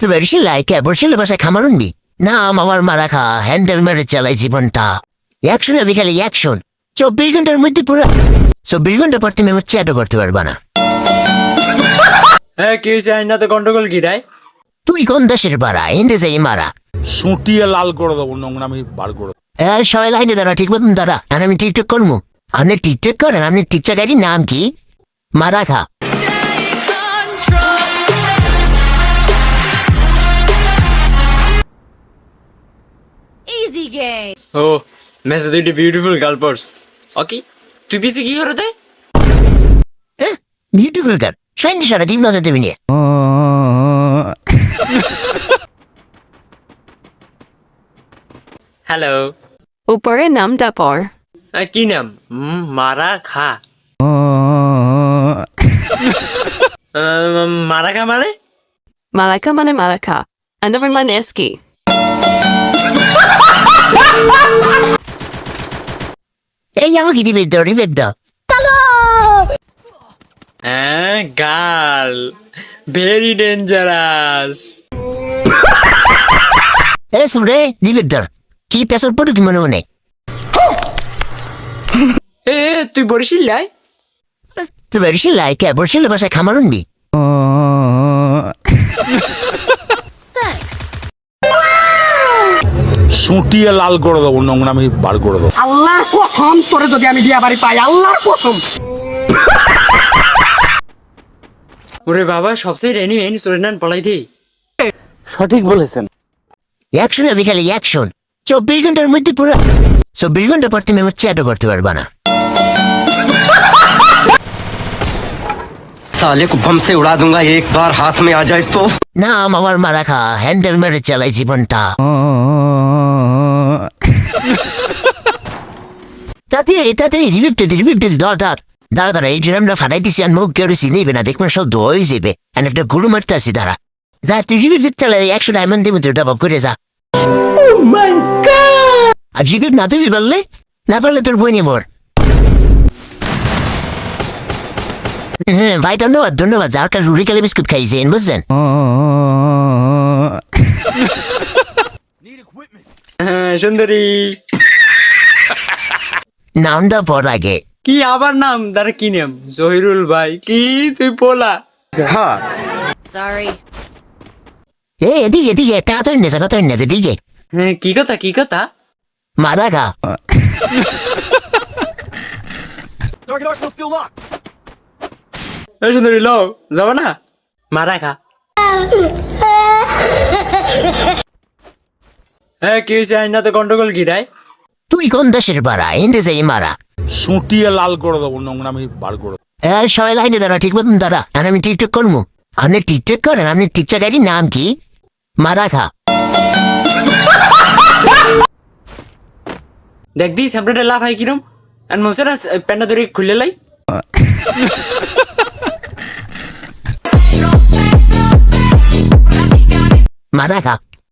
তুই বেশি লাইকে বসলে বাসায় খামার উনবি না আমার মারা খা। হ্যান্ডেল মেরে চালাই জীবনটা। না বিকালে একশন। চব্বিশ ঘণ্টার মধ্যে পুরো চব্বিশ ঘণ্টা পর তুমি আমার চ্যাটও করতে পারবা না। হ্যাঁ কি হয়েছে আইনা তো গন্ডগোল কি রায় তুই কোন দেশের বাড়া যাই মারা। সুটিয়ে লাল করে দেবো নোংরামি বার করে দেবো। আর সবাই লাইনে দাঁড়া ঠিক মতন দাঁড়া। আর আমি টিকটক করব আপনি টিকটক করেন আপনি টিকটক আইডির নাম কি? মারা খা। Easy game. ও মেসে দুইটি বিউটিফুল গার্ল পার্স ওকে তুই পিছে কি করে দে হ্যাঁ বিউটিফুল গান সৈন্য সারা জীবন আছে তুমি নিয়ে। হ্যালো উপরের নামটা পর কি নাম? উম, মারা খা। আহ, মারা খা মানে? মালাকা মানে মালাকা আন্ডারমান মানে এসকি এই আমাকে রিবেদ দাও রিবেদ দাও। হ্যাঁ গার্ল ভেরি ডেঞ্জারাস এ সুরে রিবেদ দাও। কি পেছর পড়ো কি মনে মনে? এ তুই বরিশিল লাই? তুই বেশি লাইকে বসলে বাসায় খামার উনবি সুটিয়ে লাল করে দেবো নোংরামি বার করে দেবো আল্লাহর কসম তোরে যদি আমি দিয়া বাড়ি পাই আল্লাহর কসম ওরে বাবা সবচেয়ে রেনি মেনি সুরেনান পলাই দে সঠিক বলেছেন একশো না বিকালে একশন চব্বিশ ঘন্টার মধ্যে পুরো চব্বিশ ঘন্টা পর তুমি আমার চ্যাটও করতে পারবা না साले को बम से उड़ा दूंगा एक बार हाथ में आ जाए तो না আমার মারা খা হ্যান্ডেল মেরে চালাই জীবনটা তাড়াতাড়ি তাড়াতাড়ি রিভিপ্ট রিভিপ্ট ধর ধর। দাঁড়া দাঁড়া এই ড্রামটা ফাটাই দিছি আর মুখ কেউ চিনিবে না দেখবেন সব দই যাবে। আর একটা গুলো মারতে আসি দাঁড়া। যা তুই রিভিপ্ট চালাই একশো ডায়মন্ড দিবি তুই ডাব করে যা। আর রিভিপ্ট না দিবি পারলে? না পারলে তোর বই নিয়ে মর। হ্যাঁ ভাই ধন্যবাদ ধন্যবাদ যার কাছে রুড়ি কালে বিস্কুট খাইছেন বুঝছেন? হ্যাঁ সুন্দরী। নামটা পর আগে। কি আবার নাম? তার কি নাম? জহিরুল ভাই। কি? তুই পোলা। Sorry. এ এদিকে এদিকে তাড়াতাড়ি নেছে তাড়াতাড়ি নেছে এদিকে। হ্যাঁ কি কথা কি কথা? মারা গা এই সুন্দরী লো যাবা না? মারা খা। হ্যাঁ কি হয়েছে আইনা তো গন্ডগোল কি রায় তুই কোন দেশের বাড়া হিন্দে যাই মারা। সুটিয়ে লাল করে দেবো নোংরামি বার করে দেবো। আর সবাই লাইনে দাঁড়া ঠিক মতন দাঁড়া। আর আমি টিকটক করব। আপনি টিকটক করেন আপনি টিকটক আইডির নাম কি? মারা খা। দেখ দি স্যাম্পলেটে লাভ হয় কিরম? আর মনসেরা প্যান্ডা ধরে খুলে লাই। মারা খা।